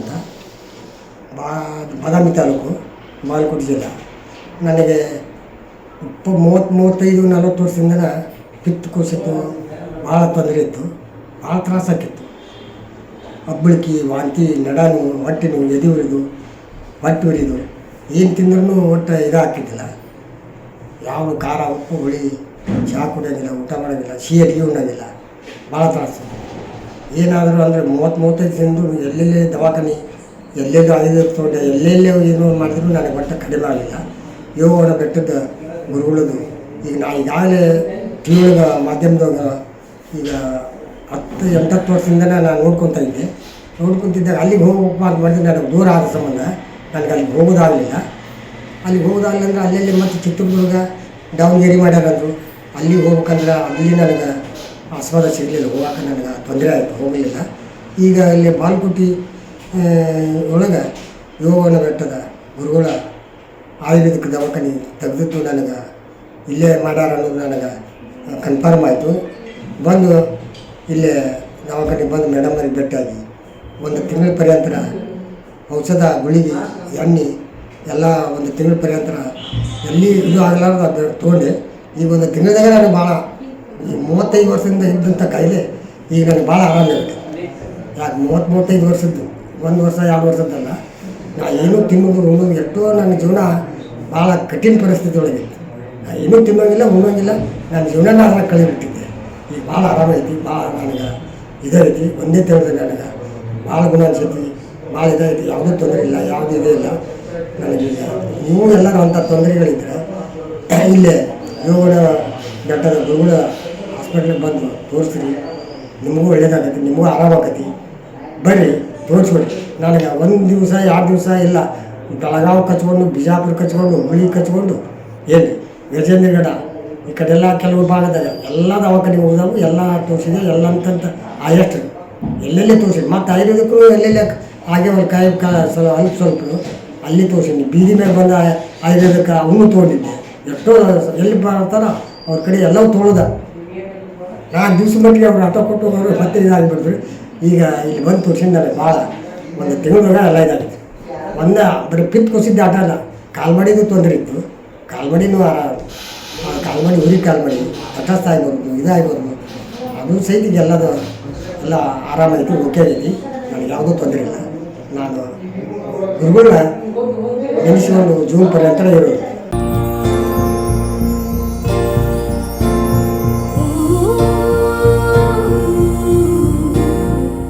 ಅಂತ. ಬಾದಾಮಿ ತಾಲೂಕು ಮಾಲ್ಕೋಟ್ ಜಿಲ್ಲ. ನನಗೆ ಇಪ್ಪ ಮೂವತ್ತು, ಮೂವತ್ತೈದು, ನಲವತ್ತು ವರ್ಷದಿಂದ ಪಿತ್ತು ಕುಸಿತು ಭಾಳ ತೊಂದರೆ ಇತ್ತು. ಭಾಳ ತ್ರಾಸಾಕಿತ್ತು ಹಬ್ಬಳಿಕೆ, ವಾಂತಿ, ನಡಾನು ಹೊಟ್ಟೆ ನೋವು ಎದೆ ಉರಿದು ಹೊಟ್ಟೆ ಉರಿದು, ಏನು ತಿಂದ್ರೂ ಒಟ್ಟು ಇದಾಗ್ತಿದ್ದಿಲ್ಲ. ಯಾವ ಖಾರ, ಉಪ್ಪು, ಹುಳಿ, ಚಹಾ ಕುಡಿಯೋಂಗಿಲ್ಲ, ಊಟ ಮಾಡೋಂಗಿಲ್ಲ, ಸಿಹಿ ಅಡುಗೆ ಉಣ್ಣೋಂಗಿಲ್ಲ. ಭಾಳ ತ್ರಾಸು. ಏನಾದರೂ ಅಂದರೆ ಮೂವತ್ತು ಮೂವತ್ತೈದು ಜನರು ಎಲ್ಲೆಲ್ಲಿ ದವಾಖಾನೆ, ಎಲ್ಲೆಲ್ಲೂ ಐದು ತೋಟ, ಎಲ್ಲೆಲ್ಲೇ ಏನು ಮಾಡಿದ್ರು ನನಗೆ ಒಟ್ಟು ಕಡಿಮೆ ಆಗಲಿಲ್ಲ. ಯೋಗನ ಬೆಟ್ಟದ ಗುರುಗಳದು. ಈಗ ನಾ ಈಗಾಗಲೇ ವಿ ಮಾಧ್ಯಮದಾಗ ಈಗ ಹತ್ತು ಎಂಟತ್ತು ವರ್ಷದಿಂದ ನಾನು ನೋಡ್ಕೊತಾ ಇದ್ದೆ. ನೋಡ್ಕೊತಿದ್ದಾಗ ಅಲ್ಲಿಗೆ ಹೋಗಪ್ಪ ಅಂತ ಮಾಡಿದ್ರೆ ನನಗೆ ದೂರ ಆದ ಸಂಬಂಧ. ನನಗೆ ಅಲ್ಲಿಗೆ ಹೋಗೋದಾಗಲಿಲ್ಲ. ಅಲ್ಲಿಗೆ ಹೋಗೋದಾಗಲಿಲ್ಲ ಅಂದರೆ ಅಲ್ಲೆಲ್ಲಿ ಮತ್ತು ಚಿತ್ರದುರ್ಗ ದಾವಣಗೆರೆ ಮಾಡ್ಯಾರಂದರು. ಅಲ್ಲಿಗೆ ಹೋಗ್ಬೇಕಂದ್ರೆ, ಅಲ್ಲಿ ನನಗೆ ಆಸ್ವಾದ ಸಿಗಲಿಲ್ಲ ಹೋಗಕ್ಕೆ ನನಗೆ ತೊಂದರೆ ಆಯಿತು, ಹೋಗಲಿಲ್ಲ. ಈಗ ಇಲ್ಲಿ ಬಾಲ್ಕುಟಿ ಒಳಗೆ ಯೋಗನ ಬೆಟ್ಟದ ಗುರುಗಳ ಆಯುರ್ವೇದಿಕ್ ದವಾಖಾನೆ ತೆಗೆದಿತ್ತು ನನಗೆ. ಇಲ್ಲೇ ಮಾಡ್ಯಾರ ಅನ್ನೋದು ನನಗೆ ಕನ್ಫರ್ಮ್ ಆಯಿತು. ಬಂದು ಇಲ್ಲೇ ದವಾಖಾನೆ ಬಂದು ಮೇಡಮ್ ಅವ್ರಿಗೆ ಭೇಟಿಯಾಗಿ ಒಂದು ತಿಂಗಳ ಪರ್ಯಂತರ ಔಷಧ, ಗುಳಿಗೆ, ಎಣ್ಣೆ, ಎಲ್ಲ ಒಂದು ತಿಂಗಳ ಪರ್ಯಂತರ ಎಲ್ಲಿ ಇದು ಆಗಲಾರ್ದು ತೊಗೊಂಡೆ. ಈಗ ಒಂದು ತಿಂಗಳದಾಗ ನನಗೆ ಭಾಳ ಈ ಮೂವತ್ತೈದು ವರ್ಷದಿಂದ ಇದ್ದಂಥ ಕಾಯಿಲೆ ಈಗ ನನಗೆ ಭಾಳ ಆರಾಮಿರುತ್ತೆ ಯಾಕೆ ಮೂವತ್ತು ಮೂವತ್ತೈದು ವರ್ಷದ್ದು, ಒಂದು ವರ್ಷ, ಎರಡು ವರ್ಷದ್ದಲ್ಲ. ನಾ ಏನೂ ತಿನ್ನೋದು, ಉಣ್ಣೋದು, ಎಷ್ಟೋ ನನ್ನ ಜೀವನ ಭಾಳ ಕಠಿಣ ಪರಿಸ್ಥಿತಿ ಒಳಗಿತ್ತು ನಾ ಏನೂ ತಿನ್ನೋಂಗಿಲ್ಲ, ಉಣ್ಣೋಂಗಿಲ್ಲ, ನನ್ನ ಜೀವನ ಅದ್ರಾಗ ಕಳೆದ್ಬಿಟ್ಟಿದ್ದೆ. ಈಗ ಭಾಳ ಆರಾಮೈತಿ ಭಾಳ ನನಗೆ ಇದೈತಿ ಒಂದೇ ತಿಳಿದ್ರೆ ನನಗೆ. ಭಾಳ ಗುಣ ಅನ್ಸೈತಿ, ಭಾಳ ಇದೈತಿ ಯಾವುದೂ ತೊಂದರೆ ಇಲ್ಲ, ಯಾವುದೂ ಇದೇ ಇಲ್ಲ. ನನಗೀಗ ನೀವು ಎಲ್ಲರೂ ಅಂಥ ತೊಂದರೆಗಳಿದ್ದರೆ ಇಲ್ಲೇ ಯೋಗನ ಬೆಟ್ಟದ ಗುರುಗಳ ಹಾಸ್ಪಿಟ್ಲಿಗೆ ಬಂದು ತೋರಿಸ್ರಿ. ನಿಮಗೂ ಒಳ್ಳೇದಾಗತ್ತೆ, ನಿಮಗೂ ಆರಾಮಾಗತ್ತೆ. ಬರ್ರಿ, ತೋರಿಸ್ಕೊಡಿ. ನನಗೆ ಒಂದು ದಿವಸ, ಎರಡು ದಿವಸ ಇಲ್ಲ. ಬೆಳಗಾವಿ ಕಚ್ಕೊಂಡು, ಬಿಜಾಪುರ ಕಚ್ಕೊಂಡು ಹುಳಿ ಕಚ್ಕೊಂಡು ಏನು ಗಜೇಂದ್ರಗಡ ಈ ಕಡೆಲ್ಲ ಕೆಲವು ಭಾಗದಾಗ ಎಲ್ಲ ದವಾಖಾನೆಗೆ ಹೋದಾಗ ಎಲ್ಲ ತೋರಿಸಿದೆ, ಎಲ್ಲ ಅಂತಂತ ಆಯಷ್ಟು ಎಲ್ಲೆಲ್ಲಿ ತೋರಿಸಿ ಮತ್ತು ಆಯುರ್ವೇದಿಕ್ಕೂ ಎಲ್ಲೆಲ್ಲಿ ಹಾಗೆ ಒಂದು ಕಾಯಿ, ಕಾ ಸ್ವಲ್ಪ ಅಲ್ಪ ಸ್ವಲ್ಪ ಅಲ್ಲಿ ತೋರಿಸಿದ್ನಿ. ಬೀದಿ ಮೇಲೆ ಬಂದ ಆಯುರ್ವೇದಕ್ಕೆ ಅವನು ತೊಗೊಂಡಿದ್ದೆ ಎಷ್ಟೋ ಎಲ್ಲಿ ಬರ್ತಾರ ಅವ್ರ ಕಡೆ ಎಲ್ಲವೂ ತೊಗೊಳ್ದ ನಾಲ್ಕು ದಿವಸ ಮಟ್ಟಿಗೆ ಅವ್ರು ಆಟೋ ಕೊಟ್ಟು ಹೋಗೋರು ಮತ್ತೆ ಇದಾಗಿಬಿಟ್ರು ಈಗ ಇಲ್ಲಿ ಬಂದು ತೋರಿಸಿದ್ದಾರೆ ಭಾಳ ಒಂದು ತಿಂಗಳಾಗ ಎಲ್ಲ ಇದಾಗಿದೆ ಒಂದ ಬರೀ ಪಿತ್ ಕುಸಿದ್ದು ಆಟ ಅಲ್ಲ ಕಾಲ್ಮಡಿಗೂ ತೊಂದರೆ ಇತ್ತು. ಕಾಲ್ಮಡಿನೂ ಕಾಲ್ಮಡಿ, ಉರಿ ಕಾಲ್ಮಡಿ, ತಟಸ್ಥ ಆಗಿರ್ಬೋದು, ಇದಾಗಿರ್ಬೋದು. ಅದು ಸಹಿತ ಎಲ್ಲದ, ಎಲ್ಲ ಆರಾಮಾಯಿತು ಓಕೆ ಆಗೈತಿ. ನನಗೆ ಯಾವುದೂ ತೊಂದರೆ ಇಲ್ಲ. ನಾನು ಗುರುಗಳನ್ನ ನೆನೆಸಿಕೊಂಡು ಜೂನ್ ಪರ್ಯಂತ ಇರೋದು